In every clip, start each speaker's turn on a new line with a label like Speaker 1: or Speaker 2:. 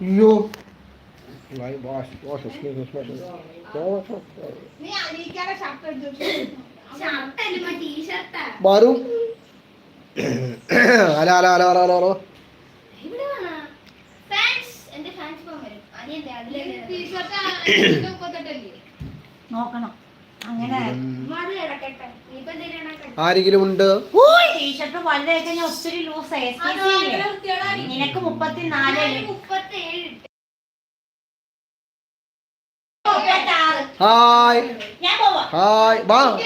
Speaker 1: അയ്യോ വരും അല അല അല അല അല
Speaker 2: നോക്കണം
Speaker 1: ആരെങ്കിലും ഉണ്ട്?
Speaker 2: ടീഷർട്ട് വലുതായി ഞാൻ ഒത്തിരി ലൂസ് നിനക്ക് മുപ്പത്തിനാല്.
Speaker 1: ഹായ്.
Speaker 2: ഞാൻ പോവാ.
Speaker 1: ഹായ്. വാ.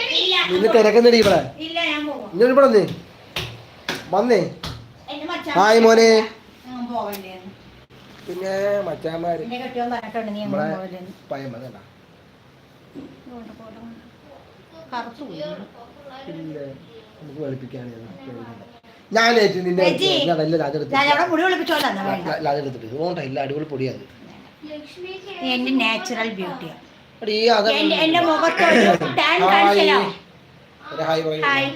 Speaker 1: നിന്ന് തിരക്കുന്നടി ഇവിടെ.
Speaker 2: ഇല്ല ഞാൻ പോവാ.
Speaker 1: ഇങ്ങോട്ട് ഇവിടെ വന്നേ. വന്നേ. ഹായ് മോനെ.
Speaker 2: ഞാൻ പോവല്ലേ.
Speaker 1: പിന്നെ മച്ചാന്മാര്. പയ്യമ്മ
Speaker 2: പോട്ടെ. കറുത്തു
Speaker 1: പിന്നെ നമുക്ക് വെളുപ്പിക്കാണ് ഞാൻ ഏറ്റു നിന്നെ
Speaker 2: വേണ്ട?
Speaker 1: രാജെടുത്തിട്ട് ഓണ്ട ഇല്ല അടിപൊളി
Speaker 2: നീ എന്റെ നാച്ചുറൽ ബ്യൂട്ടിയാ എന്റെ എന്റെ മുഖത്തൊരു ടാൻ കാണിച്ചല്ലോ
Speaker 1: ഹായ്
Speaker 2: ഹായ്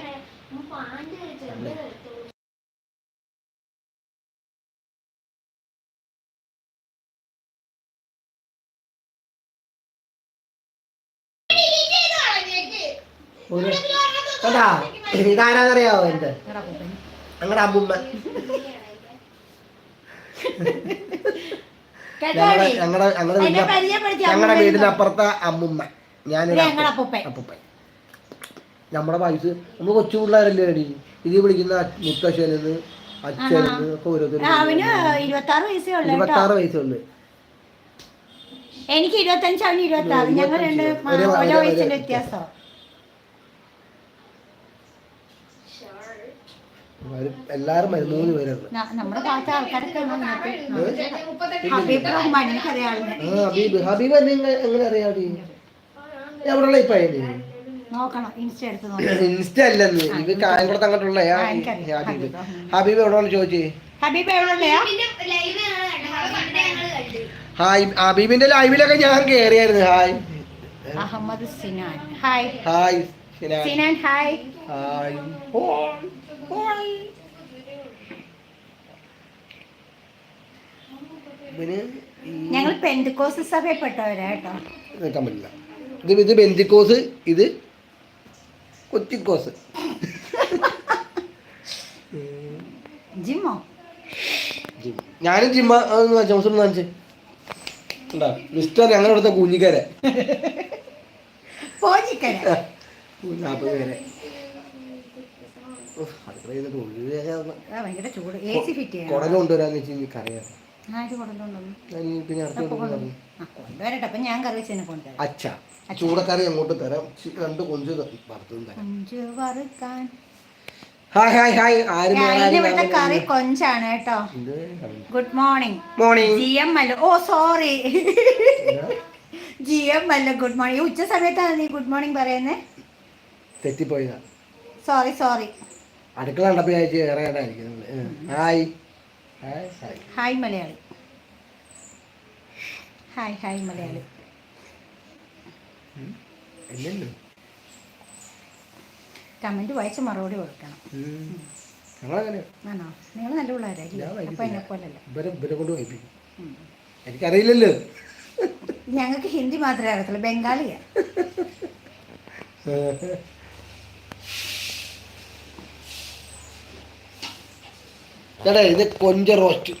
Speaker 1: ഒരു കണ്ടാ? ഇതാരാന്നറിയാവോ
Speaker 2: എന്ത്.
Speaker 1: ഞങ്ങളുടെ അമ്മുമ്മ? ഞങ്ങളുടെ ഞങ്ങളുടെ
Speaker 2: എന്നെ
Speaker 1: വീടിന്റെ ഞങ്ങളുടെ വീടിന്റെ അപ്പുറത്തെ അമ്മുമ്മ ഞാനൊരു
Speaker 2: അപ്പൂപ്പൻ.
Speaker 1: നമ്മുടെ വയസ്സ് നമ്മൾ കൊച്ചു പിള്ളേരല്ലേ അടി ഇത് വിളിക്കുന്ന മുത്തശ്ശനെന്ന് അച്ഛനെന്ന് ഒക്കെ
Speaker 2: ഓരോരുത്തരും ഇരുപത്തി ആറ് വയസ്സേ ഉള്ളു
Speaker 1: വയസ്സുള്ളു
Speaker 2: എനിക്ക് ഇരുപത്തഞ്ച് അവന് ഇരുപത്തി ആറ് ഞങ്ങൾ രണ്ട് വ്യത്യാസം
Speaker 1: എല്ലാരും മൂന്ന്.
Speaker 3: മുപ്പത്തെട്ട്
Speaker 2: ഹബീബ്
Speaker 1: ഹബീബ്. എങ്ങനെ- അറിയാടി? എവിടെയുള്ള ഇപ്പൊ
Speaker 2: ഇൻസ്റ്റ
Speaker 1: അല്ലെന്ന്. ഇത് കായംകുളത്ത് അങ്ങോട്ടുള്ള ഹബീബ്.
Speaker 2: ഹബീബ്.
Speaker 1: എവിടെയാണ് ചോദിച്ചേ?
Speaker 2: ഹബീബ്
Speaker 1: ഹായ്. ഹബീബിന്റെ ലൈവിലൊക്കെ ഞാൻ കേറിയായിരുന്നു. Hi.
Speaker 2: Ahmed Sinan. Hi.
Speaker 1: Hi Sinan.
Speaker 2: Hi.
Speaker 1: Hi.
Speaker 2: ഞങ്ങൾ പെന്തിക്കോസ് സഭയപ്പെട്ടവരാ കേട്ടോ.
Speaker 1: നിൽക്കാൻ പറ്റില്ല. ഇത് ഇത് ബെന്തിക്കോസ് ഇത് കൊത്തിക്കോസ്.
Speaker 2: ജിമ്മോ.
Speaker 1: ഞാനും ജിമ്മ ജോൺസൺ കാണിച്ച്. ഉണ്ടാ മിസ്റ്റർ ഞങ്ങളുടെ അടുത്ത കുഞ്ഞിക്കര
Speaker 2: പോജിക്കര?
Speaker 1: നാൽപ്പത് പേരെ.
Speaker 2: ഭയങ്കര ചൂട്. എ സി ഫിറ്റ് ചെയ്യണം.
Speaker 1: കുടൽ കൊണ്ടുവരാന്ന് വെച്ച് എനിക്കറിയാം
Speaker 2: ആര് കൊണ്ടുവന്നു?
Speaker 1: ഞാൻ ഈ പിന്നെ അടുത്ത
Speaker 2: അപ്പൊ
Speaker 1: കൊണ്ടുവന്നു.
Speaker 2: കൊണ്ടുവന്നു ആ കൊണ്ടുവരട്ടെ. അപ്പൊ ഞാൻ കറി വെച്ചതിനെ കൊണ്ടുവരാം.
Speaker 1: അച്ഛ ചൂടക്കറി അങ്ങോട്ട് തരാം. രണ്ട് കൊഞ്ച് വറുത്തതും തരാം.
Speaker 2: കൊഞ്ച് വറുക്കാൻ.
Speaker 1: Hi hi hi. ആരും
Speaker 2: ഇവിടുത്തെ കറി കൊഞ്ചാണ് കേട്ടോ. Good morning
Speaker 1: morning
Speaker 2: G M അല്ല ഓ സോറി ജി എം അല്ല ഗുഡ് മോർണിംഗ് ഉച്ച സമയത്താണ് നീ ഗുഡ് മോർണിംഗ് പറയുന്നത്
Speaker 1: തെറ്റിപ്പോയതാ.
Speaker 2: സോറി സോറി
Speaker 1: അടുക്കള കണ്ടപ്പോ ഞാൻ വിചാരിച്ചു hi. Hi hi.
Speaker 2: Malayali. Hi hi Malayali.
Speaker 1: ഇല്ലല്ലോ.
Speaker 2: കമന്റ് വായിച്ച് മറുപടി കൊടുക്കണം. ആണോ? നിങ്ങൾ നല്ല
Speaker 1: പിള്ളേരായിരിക്കും.
Speaker 2: അപ്പൊ. എന്നെ പോലല്ല
Speaker 1: എനിക്കറിയില്ലല്ലോ.
Speaker 2: ഞങ്ങൾക്ക് ഹിന്ദി മാത്രമേ അറിയത്തുള്ളൂ. ബംഗാളിയാ.
Speaker 1: ചേട്ടാ ഇത് കൊഞ്ച റോസ്റ്റ്.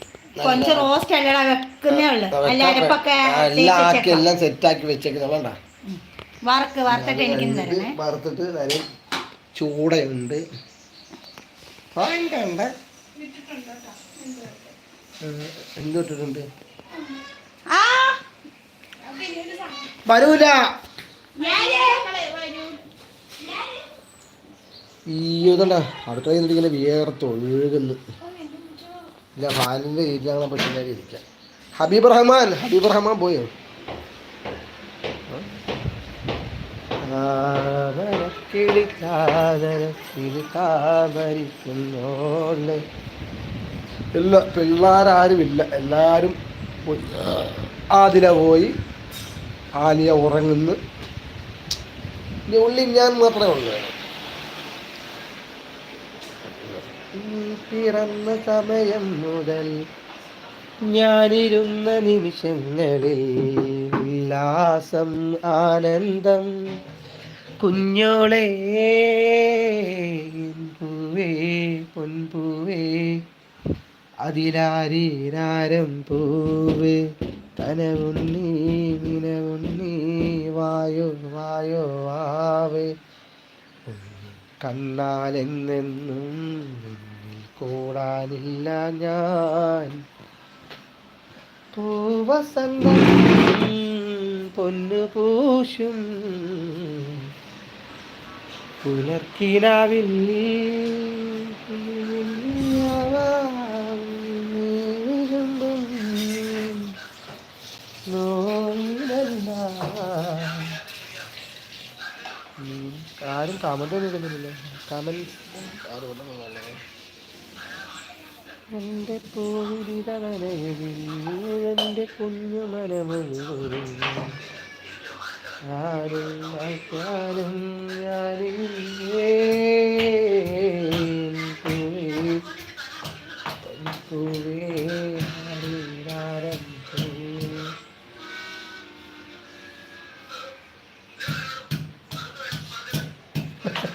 Speaker 2: കൊഞ്ച് റോസ്റ്റ് അല്ലടാ വെക്കുന്നേ ഉള്ളു. അല്ല അരപ്പൊക്കെ
Speaker 1: എല്ലാം ആക്കി
Speaker 2: തേച്ച്
Speaker 1: എല്ലാം സെറ്റാക്കി വെച്ചേക്കുന്നത് വേണ്ട.
Speaker 2: വറുക്ക് വറുത്തിട്ട് എനിക്ക് തരണേ.
Speaker 1: വറുത്തിട്ട് തരും. ചൂടയുണ്ട്. ഉണ്ട് എന്തിട്ടുണ്ട്
Speaker 2: ആ!
Speaker 1: വരൂല. ഈ ഇതുണ്ട അടുത്ത ഇങ്ങനെ വിയർത്തൊഴുകുന്നു ഇല്ല ഫാനിന്റെ കീഴിലാണ് പറ്റുന്നവരെ ഞാൻ ഇരിക്കാം ഹബീബ് റഹ്മാൻ ഹബീബ് റഹ്മാൻ പോയോ? ഇല്ല പിള്ളേരാരുമില്ല. എല്ലാവരും ആദില പോയി. ആലിയ ഉറങ്ങുന്നു. ഉള്ളിൽ ഞാൻ മാത്രമേ ഉള്ളൂ. പിറന്ന സമയം മുതൽ ഞാനിരുന്ന നിമിഷങ്ങളിൽ ഉല്ലാസം ആനന്ദം കുഞ്ഞോളെ പൂവേ പൊൻപൂവേ അതിലാരീരാരം പൂവേ കനവുണ്ണി നിനവുണ്ണി വായോ വായോ വാവേ. കണ്ണാലെന്നെന്നും കൂടാനില്ല ഞാൻ. പൂവസന്തം പൊന്നുപൂശും പുലർക്കിനാവിൽ ആരും കമന്റ് ഒന്നും ഇടുന്നില്ല കമന്റ് ആരും ഒന്നും എന്റെ പൂവിരിത നനവിന്റെ കുഞ്ഞുമനമൊഴുകും ആരും വായിക്കാനും ഞാനില്ലേ പൂവേ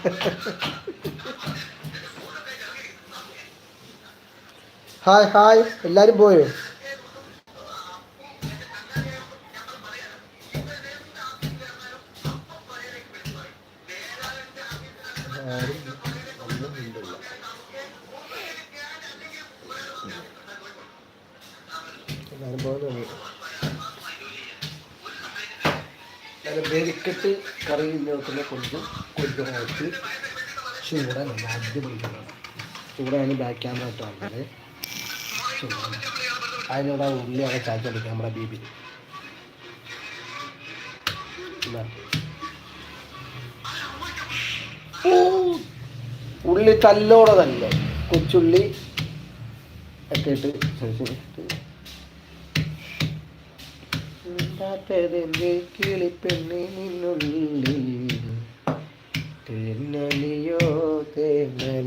Speaker 1: Ha ha ha. Hi hi. എല്ലാവരും പോയോ? വെരിക്കട്ട് കറിയിൽ വെക്കുന്ന കൊഞ്ച് കൊഞ്ച് കുറച്ച് ചൂടാണ്. അടിപൊളി ചൂടാണ്. ബാക്ക് ക്യാമറ ഇട്ടാണത് വെച്ചിട്ടുണ്ട് അതിനോട് ആ ഉള്ളിയൊക്കെ ചാച്ചെടുക്കുക നമ്മുടെ ബീബി. ഉള്ളി തല്ലോടെ തല്ലോ. കൊച്ചുള്ളി ഒക്കെ ഇട്ട് ിന്റെ തേനലിയോ തേനലി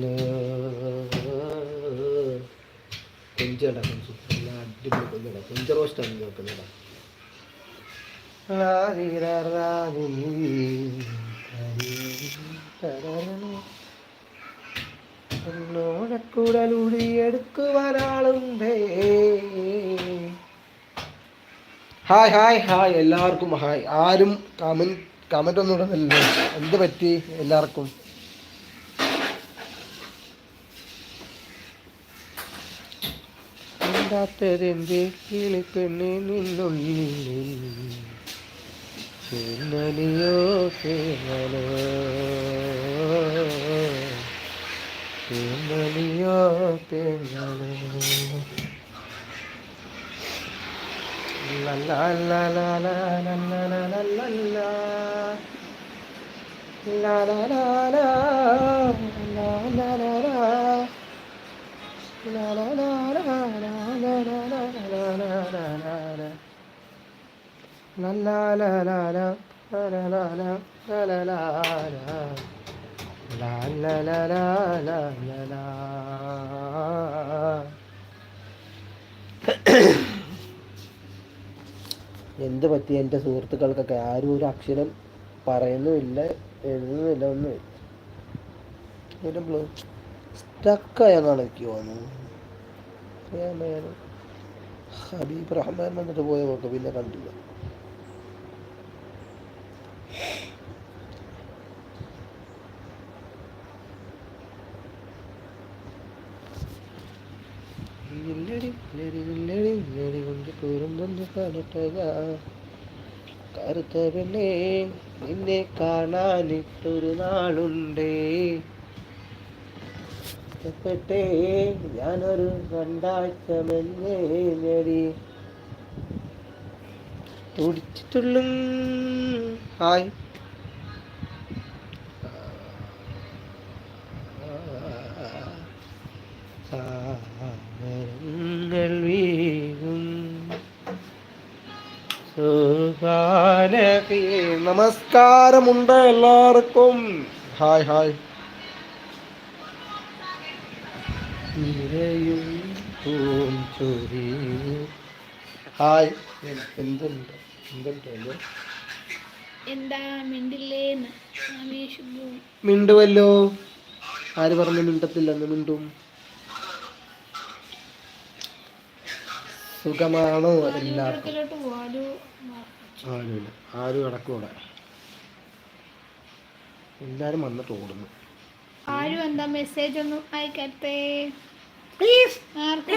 Speaker 1: കേട്ടോ നല്ല അടിപൊളി കൊല്ലം കേട്ടോ കൊഞ്ച റോസ്റ്റാണ് കേൾക്കുന്നത് കേട്ടോ ൂടലുടിയെടുക്കുവാനാളുണ്ടേ ഹായ് ഹായ് ഹായ് എല്ലാവർക്കും ഹായ് ആരും കമന്റ് കമന്റ് ഒന്നും ഇടുന്നില്ലല്ലോ എന്ത് പറ്റി എല്ലാവർക്കും എന്താത്തതെന്റെ കിളിപ്പെണ്ണെ നിന്നുള്ളിൽ La la la la la എന്ത് പറ്റി എന്റെ സുഹൃത്തുക്കൾക്കൊക്കെ? ആരും ഒരു അക്ഷരം പറയുന്നുമില്ല എഴുതുന്നില്ല ഒന്നും ഒരു സ്റ്റക്കായെന്നാണ്. ഹബീബ് റഹ്മാൻ വന്നിട്ട് പോയ നോക്ക് പിന്നെ കണ്ടില്ല. ഇല്ലടി ഇല്ലടി ഇല്ലടി ഇല്ലടി കൊണ്ട് കുറുമ്പൊന്ന് കാണട്ടക കറുത്ത നിന്നെ കാണാനിട്ടൊരു നാളുണ്ടേ. ഇഷ്ടപ്പെട്ടേ ഞാനൊരു രണ്ടാഴ്ച മെന്നെ നേടി. തുടിച്ചിട്ടുള്ളും ഹായ്. നമസ്കാരമുണ്ട് എല്ലാവർക്കും. Hi hi. ഹായ്. എന്തുണ്ട്? എന്തുണ്ട് ഇത്?
Speaker 3: എന്താ മിണ്ടില്ലേന്ന്
Speaker 1: മിണ്ടുവല്ലോ. ആര് പറഞ്ഞു മിണ്ടത്തില്ലെന്ന് മിണ്ടും. സുഖമാണോ എല്ലാവർക്കും? ആരുമില്ല. ആരും കിടക്കും ഇവിടെ. എല്ലാരും വന്നിട്ട് ഓടുന്നു.
Speaker 3: ആരും എന്താ മെസ്സേജ് ഒന്നും അയക്കട്ടെ ആർക്കും?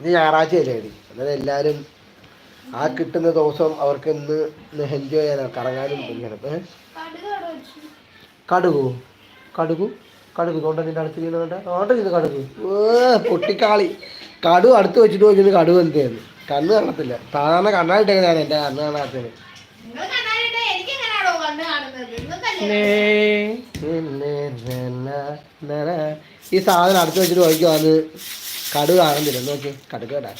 Speaker 1: ഇത് ഞായറാഴ്ച അല്ലേ അതായത് എല്ലാരും ആ കിട്ടുന്ന ദിവസം അവർക്ക് ഇന്ന് എൻജോയ് ചെയ്യാനോ കറങ്ങാനും? കടുകു? കടുകു? കടുകു നിന്റെ അടുത്ത് വീണ് കണ്ട ഓട്ടം ചെയ്ത് കടുക് ഏ പൊട്ടിക്കാളി കടു അടുത്ത് വെച്ചിട്ട് നോക്കിയത് കടുക് എന്തായിരുന്നു കണ്ണ് കാണത്തില്ല സാധാരണ കണ്ണായിട്ടേ ഞാൻ എന്റെ കണ്ണ് കാണാത്തത്
Speaker 3: നിങ്ങൾ കണ്ണാടിയിട്ട് എനിക്ക് എങ്ങനെയാണോ കണ്ണ് കാണുന്നത് നിങ്ങൾക്കല്ലേ
Speaker 1: ഈ സാധനം അടുത്ത് വെച്ചിട്ട് നോക്കിയാന്ന് കടുക് കാണുന്നില്ല നോക്കി കടുക് കേട്ടാ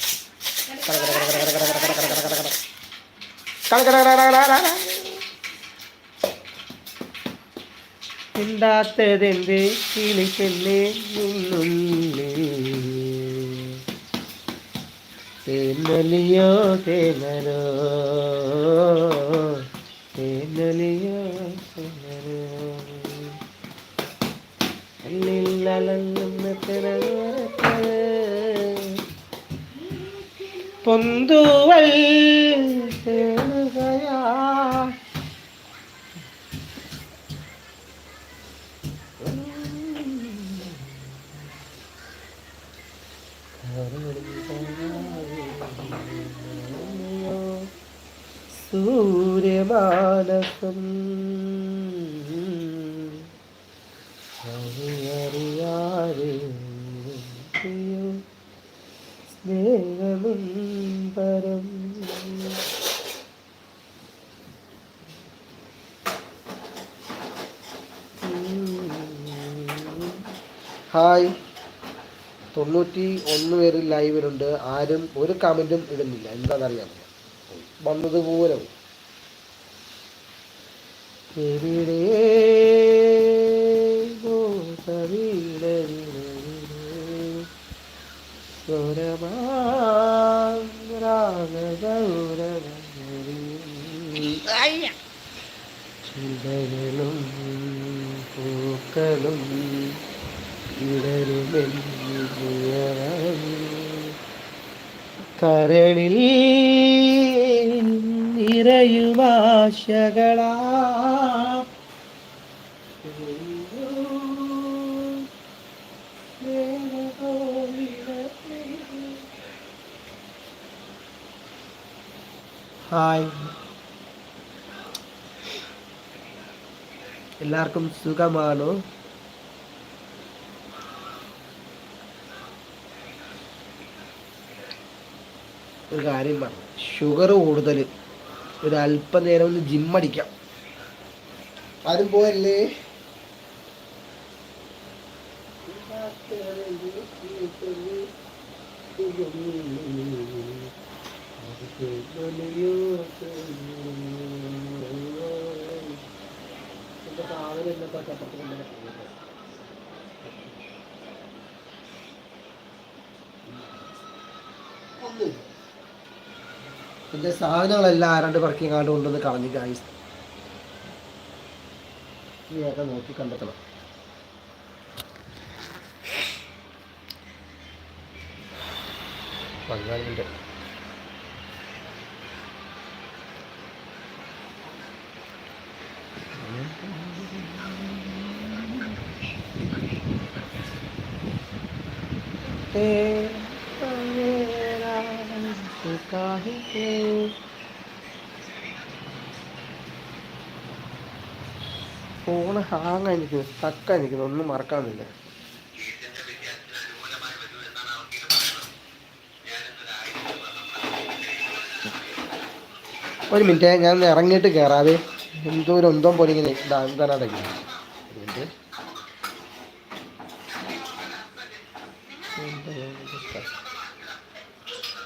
Speaker 1: മിണ്ടാത്തതെന്തേ? കിളിക്കല്ലേ നിന്നുള്ളേ തേനലിയോ തേനലോ? തേനലിയോ തേനലോ? കണ്ണിൽ അലങ്ങുന്ന തിരവരത്ത് പൊന്തുവൽ സൂര്യമാനസം അറിയാതെ സ്നേഹമും പരം. ഹായ്. തൊണ്ണൂറ്റി ഒന്ന് പേര് ലൈവിലുണ്ട് ആരും ഒരു കമന്റും ഇടുന്നില്ല. എന്താണെന്നറിയാം വന്നതുപോലെ. എവിടെ ചിന്തകളും പൂക്കളും ഇടരുമെന്നുയരം കരളിൽ ഹായ്. എല്ലാവർക്കും സുഖമാണോ? ഒരു കാര്യം പറഞ്ഞു ഷുഗർ കൂടുതൽ ഒരു അല്പനേരം ഒന്ന് ജിമ്മടിക്കാം ആരും പോയല്ലേ? സാധനം എന്റെ സാധനങ്ങളെല്ലാം ആരാണ്ട് പറക്കി കാണ്ട് കൊണ്ടുവന്ന് കളഞ്ഞു ഗായ്സ് നീയൊക്കെ നോക്കി കണ്ടെത്തണം. പങ്കാളിന്റെ ഫോണ് ഹാങ് ആയിരിക്കുന്നു സ്റ്റക്ക് ആയിരിക്കുന്നു ഒന്നും മറക്കാനില്ല ഒരു മിനിറ്റ് ഞാൻ ഇറങ്ങിയിട്ട് കയറാതെ എന്തോ ഒരു ഒന്തോ പോലെ ഇങ്ങനെ ഇതാ ഇതാനാട്ടെ ഒരു